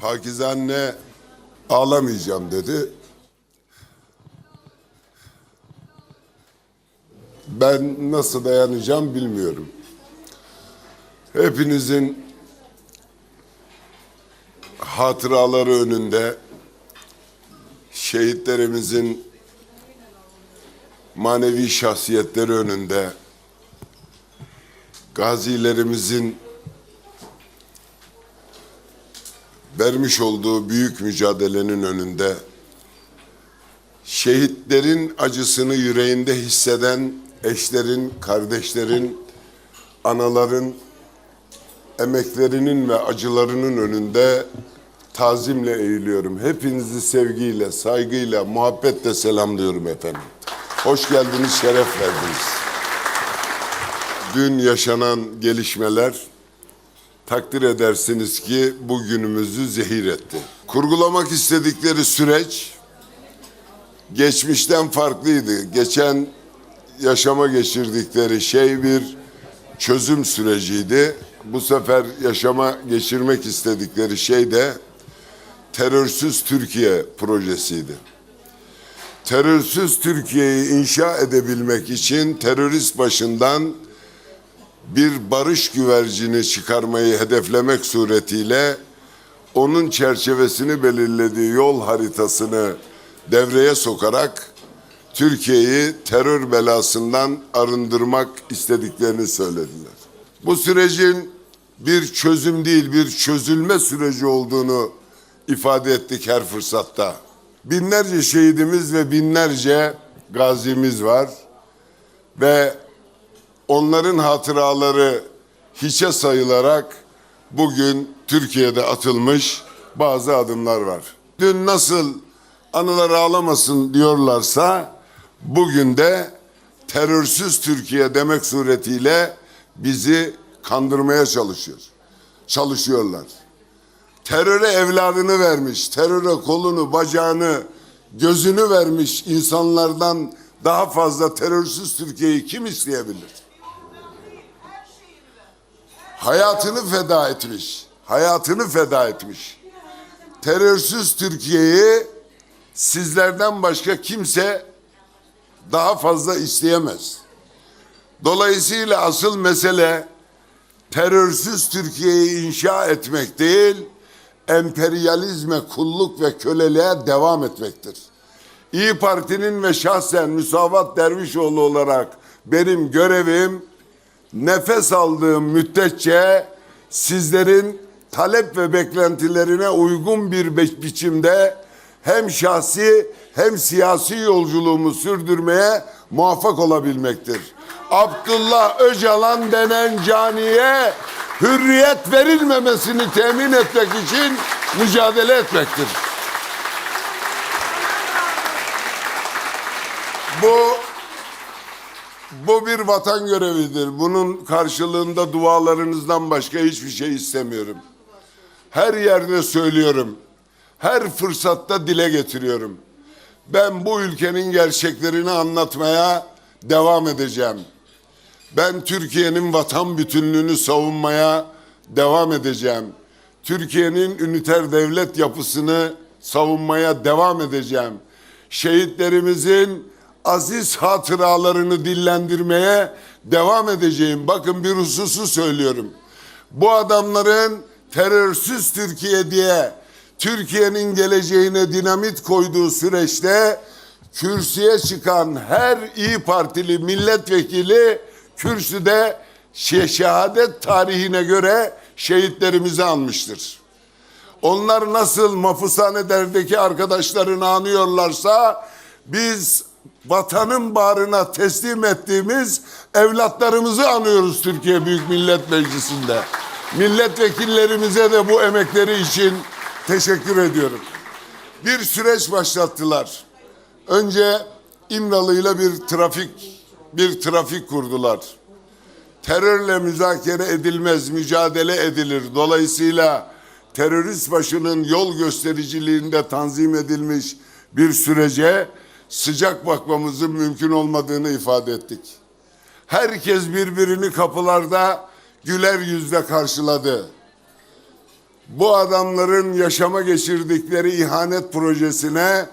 Pakize anne ağlamayacağım dedi. Ben nasıl dayanacağım bilmiyorum. Hepinizin hatıraları önünde şehitlerimizin manevi şahsiyetleri önünde gazilerimizin vermiş olduğu büyük mücadelenin önünde şehitlerin acısını yüreğinde hisseden eşlerin, kardeşlerin, anaların emeklerinin ve acılarının önünde tazimle eğiliyorum. Hepinizi sevgiyle, saygıyla, muhabbetle selamlıyorum efendim. Hoş geldiniz, şeref verdiniz. Dün yaşanan gelişmeler takdir edersiniz ki bugünümüzü zehir etti. Kurgulamak istedikleri süreç geçmişten farklıydı. Geçen yaşama geçirdikleri şey bir çözüm süreciydi. Bu sefer yaşama geçirmek istedikleri şey de terörsüz Türkiye projesiydi. Terörsüz Türkiye'yi inşa edebilmek için terörist başından bir barış güvercini çıkarmayı hedeflemek suretiyle onun çerçevesini belirlediği yol haritasını devreye sokarak Türkiye'yi terör belasından arındırmak istediklerini söylediler. Bu sürecin bir çözüm değil bir çözülme süreci olduğunu ifade ettik her fırsatta. Binlerce şehidimiz ve binlerce gazimiz var ve onların hatıraları hiçe sayılarak bugün Türkiye'de atılmış bazı adımlar var. Dün nasıl anılar ağlamasın diyorlarsa bugün de terörsüz Türkiye demek suretiyle bizi kandırmaya çalışıyor. Çalışıyorlar. Teröre evladını vermiş, teröre kolunu, bacağını, gözünü vermiş insanlardan daha fazla terörsüz Türkiye'yi kim isteyebilir? hayatını feda etmiş. Hayatını feda etmiş. Terörsüz Türkiye'yi sizlerden başka kimse daha fazla isteyemez. Dolayısıyla asıl mesele terörsüz Türkiye'yi inşa etmek değil, emperyalizme kulluk ve köleliğe devam etmektir. İyi Parti'nin ve şahsen Müsavat Dervişoğlu olarak benim görevim nefes aldığım müddetçe sizlerin talep ve beklentilerine uygun bir bi- biçimde hem şahsi hem siyasi yolculuğumu sürdürmeye muvaffak olabilmektir. Abdullah Öcalan denen caniye hürriyet verilmemesini temin etmek için mücadele etmektir. Bu bu bir vatan görevidir. Bunun karşılığında dualarınızdan başka hiçbir şey istemiyorum. Her yerde söylüyorum. Her fırsatta dile getiriyorum. Ben bu ülkenin gerçeklerini anlatmaya devam edeceğim. Ben Türkiye'nin vatan bütünlüğünü savunmaya devam edeceğim. Türkiye'nin üniter devlet yapısını savunmaya devam edeceğim. Şehitlerimizin aziz hatıralarını dillendirmeye devam edeceğim. Bakın bir hususu söylüyorum. Bu adamların terörsüz Türkiye diye Türkiye'nin geleceğine dinamit koyduğu süreçte kürsüye çıkan her İyi Partili milletvekili kürsüde şe- şehadet tarihine göre şehitlerimizi almıştır. Onlar nasıl mafushanelerdeki arkadaşlarını anıyorlarsa biz vatanın bağrına teslim ettiğimiz evlatlarımızı anıyoruz Türkiye Büyük Millet Meclisi'nde. Milletvekillerimize de bu emekleri için teşekkür ediyorum. Bir süreç başlattılar. Önce İmralı'yla bir trafik bir trafik kurdular terörle müzakere edilmez, mücadele edilir. Dolayısıyla terörist başının yol göstericiliğinde tanzim edilmiş bir sürece sıcak bakmamızın mümkün olmadığını ifade ettik. Herkes birbirini kapılarda güler yüzle karşıladı. Bu adamların yaşama geçirdikleri ihanet projesine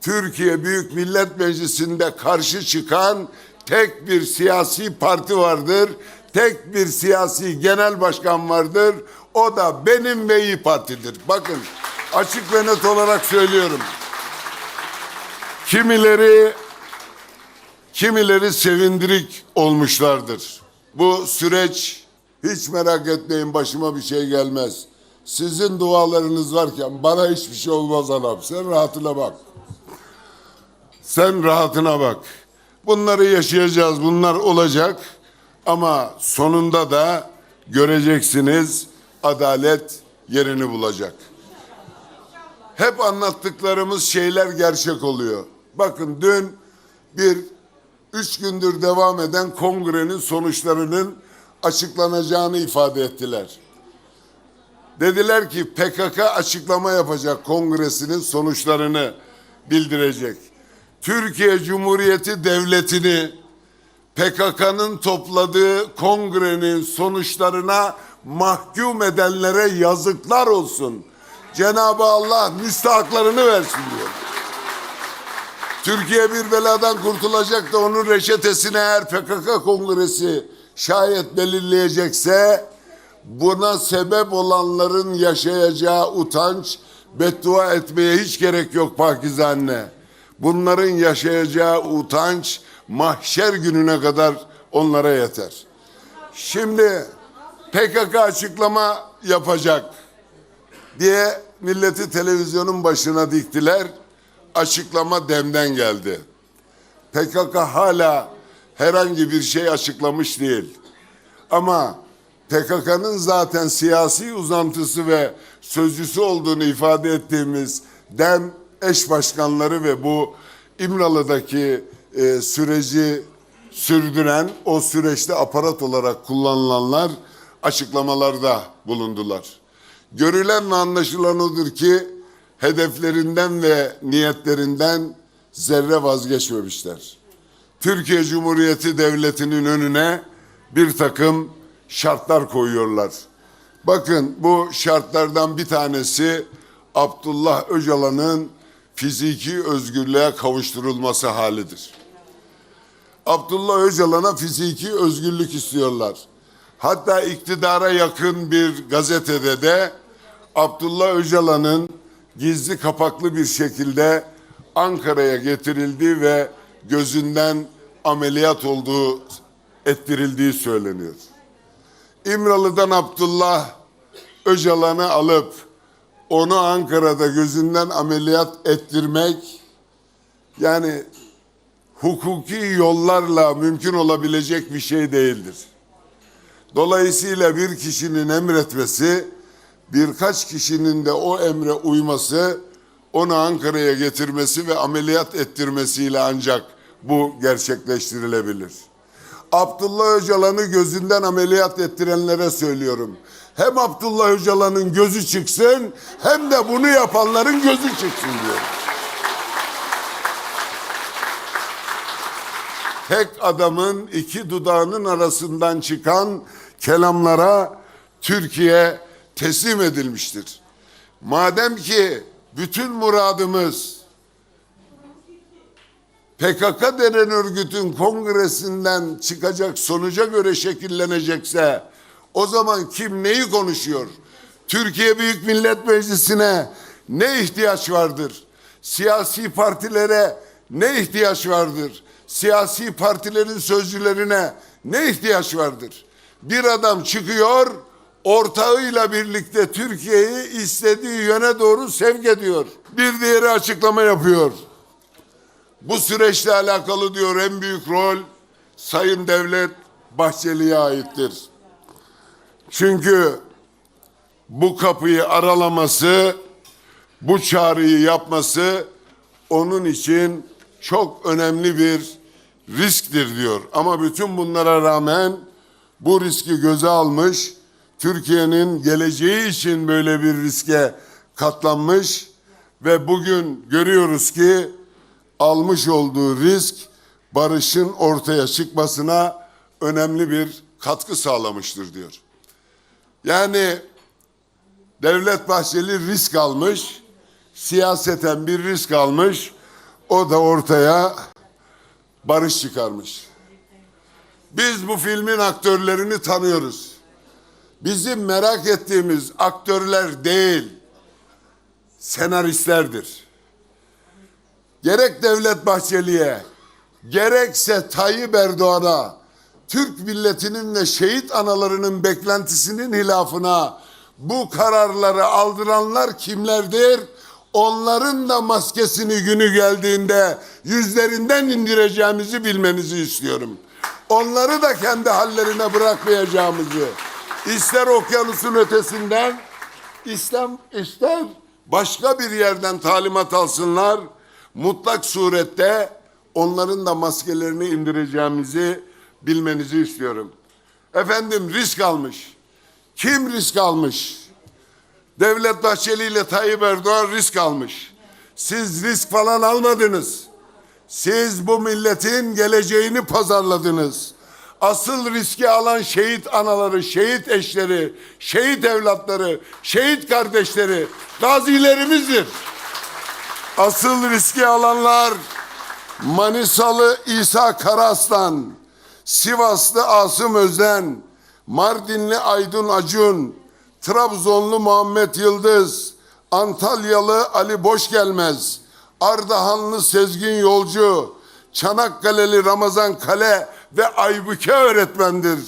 Türkiye Büyük Millet Meclisi'nde karşı çıkan tek bir siyasi parti vardır. Tek bir siyasi genel başkan vardır. O da benim ve İyi Parti'dir. Bakın açık ve net olarak söylüyorum. Kimileri kimileri sevindirik olmuşlardır. Bu süreç hiç merak etmeyin başıma bir şey gelmez. Sizin dualarınız varken bana hiçbir şey olmaz anam. Sen rahatına bak. Sen rahatına bak. Bunları yaşayacağız, bunlar olacak. Ama sonunda da göreceksiniz adalet yerini bulacak. Hep anlattıklarımız şeyler gerçek oluyor. Bakın dün bir üç gündür devam eden kongrenin sonuçlarının açıklanacağını ifade ettiler. Dediler ki PKK açıklama yapacak kongresinin sonuçlarını bildirecek. Türkiye Cumhuriyeti Devleti'ni PKK'nın topladığı kongrenin sonuçlarına mahkum edenlere yazıklar olsun. Cenab-ı Allah müstahaklarını versin diyor. Türkiye bir beladan kurtulacak da onun reçetesini eğer PKK kongresi şayet belirleyecekse buna sebep olanların yaşayacağı utanç beddua etmeye hiç gerek yok Pakize. Bunların yaşayacağı utanç mahşer gününe kadar onlara yeter. Şimdi PKK açıklama yapacak diye milleti televizyonun başına diktiler. Açıklama demden geldi. PKK hala herhangi bir şey açıklamış değil. Ama PKK'nın zaten siyasi uzantısı ve sözcüsü olduğunu ifade ettiğimiz DEM eş başkanları ve bu İmralı'daki e, süreci sürdüren o süreçte aparat olarak kullanılanlar açıklamalarda bulundular. Görülen ve anlaşılan odur ki hedeflerinden ve niyetlerinden zerre vazgeçmemişler. Türkiye Cumhuriyeti Devleti'nin önüne bir takım şartlar koyuyorlar. Bakın bu şartlardan bir tanesi Abdullah Öcalan'ın fiziki özgürlüğe kavuşturulması halidir. Abdullah Öcalan'a fiziki özgürlük istiyorlar. Hatta iktidara yakın bir gazetede de Abdullah Öcalan'ın gizli kapaklı bir şekilde Ankara'ya getirildiği ve gözünden ameliyat olduğu ettirildiği söyleniyor. İmralı'dan Abdullah Öcalan'ı alıp onu Ankara'da gözünden ameliyat ettirmek yani hukuki yollarla mümkün olabilecek bir şey değildir. Dolayısıyla bir kişinin emretmesi birkaç kişinin de o emre uyması onu Ankara'ya getirmesi ve ameliyat ettirmesiyle ancak bu gerçekleştirilebilir. Abdullah Öcalan'ı gözünden ameliyat ettirenlere söylüyorum. Hem Abdullah Öcalan'ın gözü çıksın hem de bunu yapanların gözü çıksın diyor. Tek adamın iki dudağının arasından çıkan kelamlara Türkiye teslim edilmiştir. Madem ki bütün muradımız PKK denen örgütün kongresinden çıkacak sonuca göre şekillenecekse o zaman kim neyi konuşuyor? Türkiye Büyük Millet Meclisi'ne ne ihtiyaç vardır? Siyasi partilere ne ihtiyaç vardır? Siyasi partilerin sözcülerine ne ihtiyaç vardır? Bir adam çıkıyor, ortağıyla birlikte Türkiye'yi istediği yöne doğru sevk ediyor. Bir diğeri açıklama yapıyor. Bu süreçle alakalı diyor en büyük rol Sayın Devlet Bahçeli'ye aittir. Çünkü bu kapıyı aralaması, bu çağrıyı yapması onun için çok önemli bir risktir diyor. Ama bütün bunlara rağmen bu riski göze almış, Türkiye'nin geleceği için böyle bir riske katlanmış Ve bugün görüyoruz ki almış olduğu risk barışın ortaya çıkmasına önemli bir katkı sağlamıştır diyor. Yani Devlet Bahçeli risk almış, siyaseten bir risk almış, o da ortaya barış çıkarmış. Biz bu filmin aktörlerini tanıyoruz. Bizim merak ettiğimiz aktörler değil, senaristlerdir. Gerek Devlet Bahçeli'ye, gerekse Tayyip Erdoğan'a, Türk milletinin ve şehit analarının beklentisinin hilafına bu kararları aldıranlar kimlerdir? Onların da maskesini günü geldiğinde yüzlerinden indireceğimizi bilmenizi istiyorum. Onları da kendi hallerine bırakmayacağımızı, ister okyanusun ötesinden, İslam ister başka bir yerden talimat alsınlar, mutlak surette onların da maskelerini indireceğimizi bilmenizi istiyorum. Efendim risk almış. Kim risk almış? Devlet Bahçeli ile Tayyip Erdoğan risk almış. Siz risk falan almadınız. Siz bu milletin geleceğini pazarladınız. Asıl riski alan şehit anaları, şehit eşleri, şehit evlatları, şehit kardeşleri, gazilerimizdir. Asıl riski alanlar Manisalı İsa Karaslan, Sivaslı Asım Özden, Mardinli Aydın Acun, Trabzonlu Muhammed Yıldız, Antalyalı Ali Boşgelmez, Ardahanlı Sezgin Yolcu, Çanakkale'li Ramazan Kale ve Aybüke öğretmendir.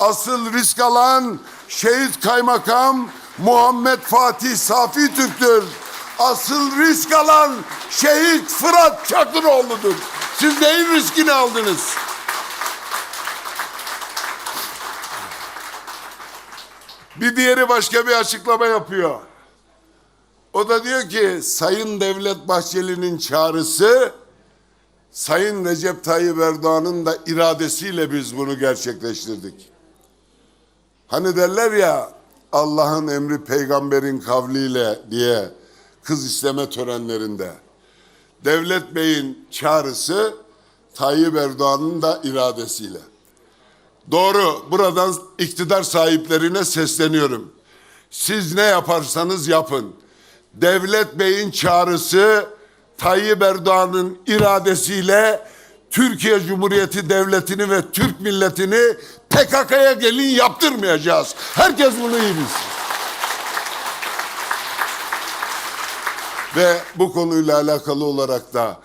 Asıl risk alan şehit kaymakam Muhammed Fatih Safi Türk'tür. Asıl risk alan şehit Fırat Çakıroğlu'dur. Siz neyin riskini aldınız? Bir diğeri başka bir açıklama yapıyor. O da diyor ki Sayın Devlet Bahçeli'nin çağrısı Sayın Recep Tayyip Erdoğan'ın da iradesiyle biz bunu gerçekleştirdik. Hani derler ya Allah'ın emri peygamberin kavliyle diye kız isteme törenlerinde. Devlet Bey'in çağrısı Tayyip Erdoğan'ın da iradesiyle. Doğru. Buradan iktidar sahiplerine sesleniyorum. Siz ne yaparsanız yapın. Devlet Bey'in çağrısı Tayyip Erdoğan'ın iradesiyle Türkiye Cumhuriyeti Devleti'ni ve Türk milletini PKK'ya gelin yaptırmayacağız. Herkes bunu iyi bilsin. Ve bu konuyla alakalı olarak da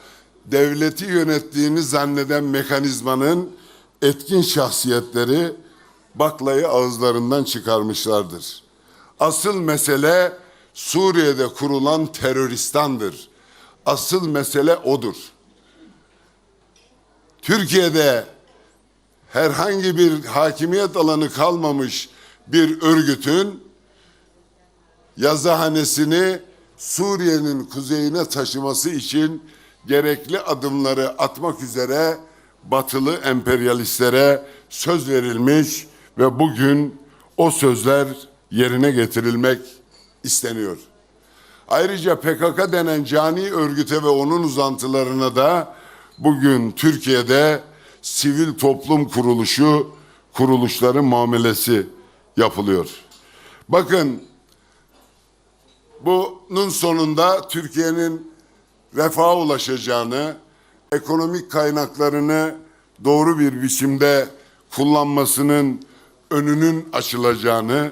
devleti yönettiğini zanneden mekanizmanın etkin şahsiyetleri baklayı ağızlarından çıkarmışlardır. Asıl mesele Suriye'de kurulan teröristandır. Asıl mesele odur. Türkiye'de herhangi bir hakimiyet alanı kalmamış bir örgütün yazıhanesini Suriye'nin kuzeyine taşıması için gerekli adımları atmak üzere batılı emperyalistlere söz verilmiş ve bugün o sözler yerine getirilmek isteniyor. Ayrıca PKK denen cani örgüte ve onun uzantılarına da bugün Türkiye'de sivil toplum kuruluşu kuruluşların muamelesi yapılıyor. Bakın bunun sonunda Türkiye'nin refaha ulaşacağını, ekonomik kaynaklarını doğru bir biçimde kullanmasının önünün açılacağını,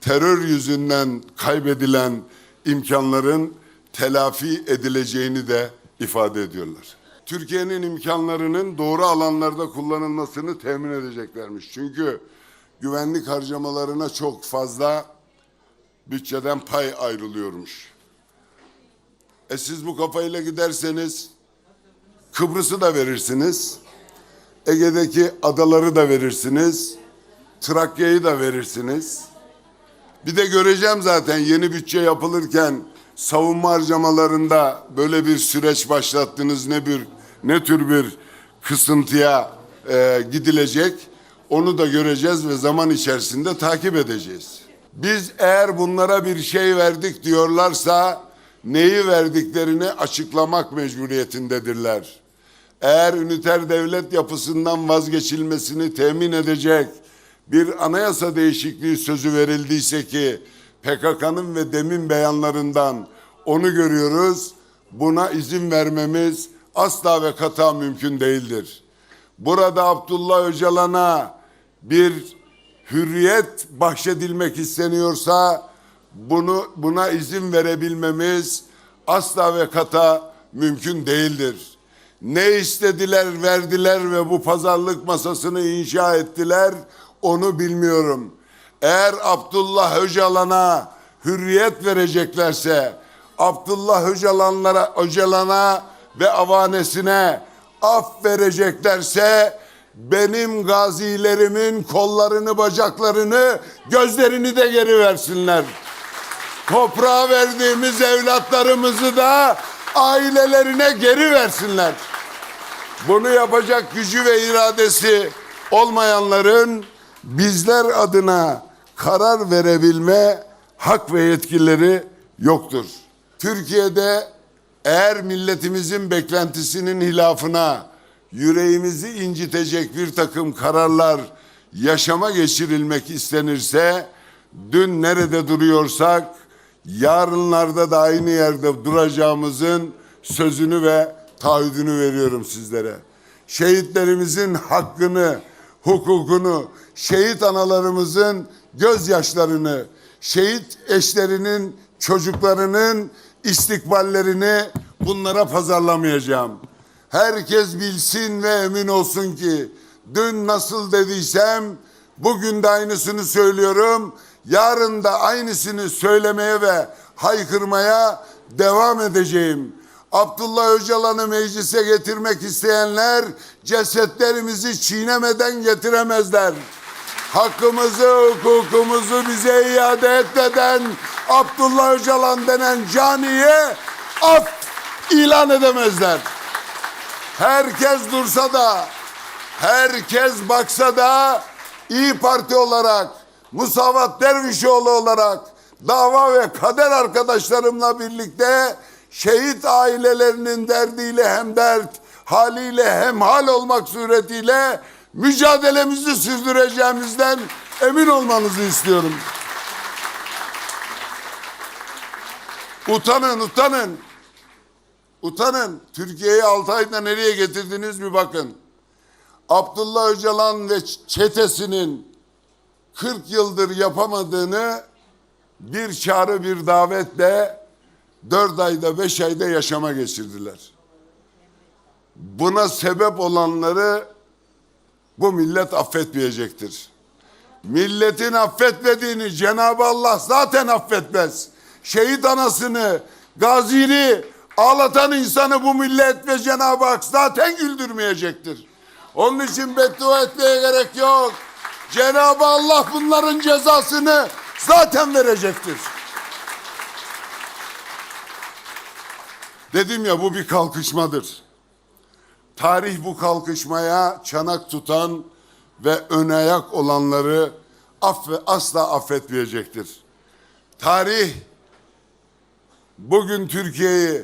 terör yüzünden kaybedilen imkanların telafi edileceğini de ifade ediyorlar. Türkiye'nin imkanlarının doğru alanlarda kullanılmasını temin edeceklermiş. Çünkü güvenlik harcamalarına çok fazla bütçeden pay ayrılıyormuş. E siz bu kafayla giderseniz Kıbrıs'ı da verirsiniz. Ege'deki adaları da verirsiniz. Trakya'yı da verirsiniz. Bir de göreceğim zaten yeni bütçe yapılırken savunma harcamalarında böyle bir süreç başlattınız ne bir ne tür bir kısıntıya e, gidilecek onu da göreceğiz ve zaman içerisinde takip edeceğiz. Biz eğer bunlara bir şey verdik diyorlarsa neyi verdiklerini açıklamak mecburiyetindedirler. Eğer üniter devlet yapısından vazgeçilmesini temin edecek bir anayasa değişikliği sözü verildiyse ki PKK'nın ve demin beyanlarından onu görüyoruz. Buna izin vermemiz asla ve kata mümkün değildir. Burada Abdullah Öcalan'a bir hürriyet bahşedilmek isteniyorsa bunu buna izin verebilmemiz asla ve kata mümkün değildir. Ne istediler, verdiler ve bu pazarlık masasını inşa ettiler onu bilmiyorum. Eğer Abdullah Öcalan'a hürriyet vereceklerse, Abdullah Öcalanlara, Öcalan'a ve avanesine af vereceklerse benim gazilerimin kollarını, bacaklarını, gözlerini de geri versinler. Toprağa verdiğimiz evlatlarımızı da ailelerine geri versinler. Bunu yapacak gücü ve iradesi olmayanların bizler adına karar verebilme hak ve yetkileri yoktur. Türkiye'de eğer milletimizin beklentisinin hilafına yüreğimizi incitecek bir takım kararlar yaşama geçirilmek istenirse dün nerede duruyorsak yarınlarda da aynı yerde duracağımızın sözünü ve taahhüdünü veriyorum sizlere. Şehitlerimizin hakkını, hukukunu, şehit analarımızın gözyaşlarını, şehit eşlerinin, çocuklarının istikballerini bunlara pazarlamayacağım. Herkes bilsin ve emin olsun ki dün nasıl dediysem bugün de aynısını söylüyorum. Yarın da aynısını söylemeye ve haykırmaya devam edeceğim. Abdullah Öcalan'ı meclise getirmek isteyenler cesetlerimizi çiğnemeden getiremezler. Hakkımızı, hukukumuzu bize iade etmeden Abdullah Öcalan denen caniye af ilan edemezler. Herkes dursa da, herkes baksa da İyi Parti olarak, Musavat Dervişoğlu olarak dava ve kader arkadaşlarımla birlikte şehit ailelerinin derdiyle hem dert, haliyle hem hal olmak suretiyle mücadelemizi sürdüreceğimizden emin olmanızı istiyorum. Utanın, utanın. Utanın. Türkiye'yi 6 ayda nereye getirdiniz bir bakın. Abdullah Öcalan ve çetesinin 40 yıldır yapamadığını bir çağrı bir davetle 4 ayda 5 ayda yaşama geçirdiler. Buna sebep olanları bu millet affetmeyecektir. Milletin affetmediğini Cenab-ı Allah zaten affetmez. Şehit anasını, gazini ağlatan insanı bu millet ve Cenab-ı Hak zaten güldürmeyecektir. Onun için beddua etmeye gerek yok. Cenab-ı Allah bunların cezasını zaten verecektir. Dedim ya bu bir kalkışmadır. Tarih bu kalkışmaya çanak tutan ve ön ayak olanları affe, asla affetmeyecektir. Tarih bugün Türkiye'yi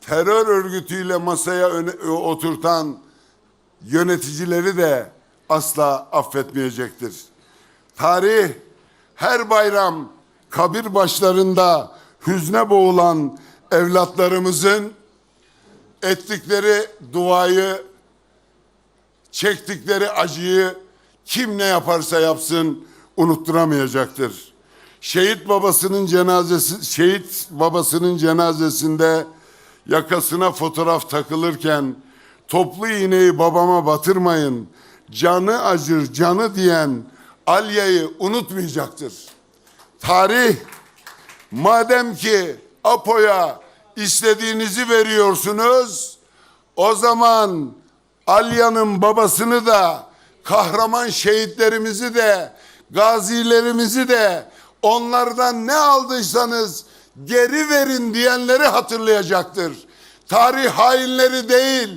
terör örgütüyle masaya oturtan yöneticileri de asla affetmeyecektir. Tarih her bayram kabir başlarında hüzne boğulan evlatlarımızın ettikleri duayı, çektikleri acıyı kim ne yaparsa yapsın unutturamayacaktır. Şehit babasının cenazesi, şehit babasının cenazesinde yakasına fotoğraf takılırken toplu iğneyi babama batırmayın, canı acır canı diyen Alya'yı unutmayacaktır. Tarih madem ki Apo'ya istediğinizi veriyorsunuz, o zaman Alya'nın babasını da, kahraman şehitlerimizi de, gazilerimizi de, onlardan ne aldıysanız geri verin diyenleri hatırlayacaktır. Tarih hainleri değil,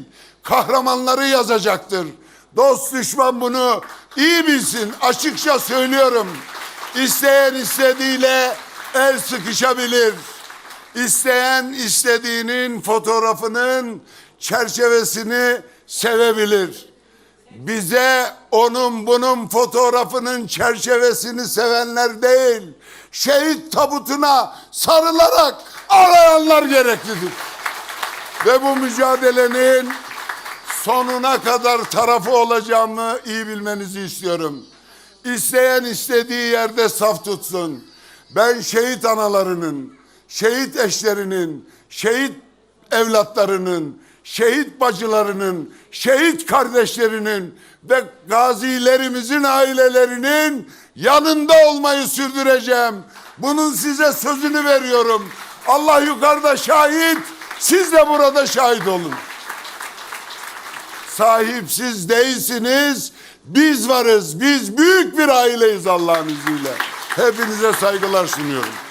kahramanları yazacaktır. Dost düşman bunu iyi bilsin, açıkça söylüyorum. İsteyen istediğiyle el sıkışabilir. İsteyen istediğinin fotoğrafının çerçevesini sevebilir. Bize onun bunun fotoğrafının çerçevesini sevenler değil, şehit tabutuna sarılarak ağlayanlar gereklidir. Ve bu mücadelenin sonuna kadar tarafı olacağımı iyi bilmenizi istiyorum. İsteyen istediği yerde saf tutsun. Ben şehit analarının, şehit eşlerinin, şehit evlatlarının, şehit bacılarının, şehit kardeşlerinin ve gazilerimizin ailelerinin yanında olmayı sürdüreceğim. Bunun size sözünü veriyorum. Allah yukarıda şahit, siz de burada şahit olun. Sahipsiz değilsiniz. Biz varız. Biz büyük bir aileyiz Allah'ın izniyle. Hepinize saygılar sunuyorum.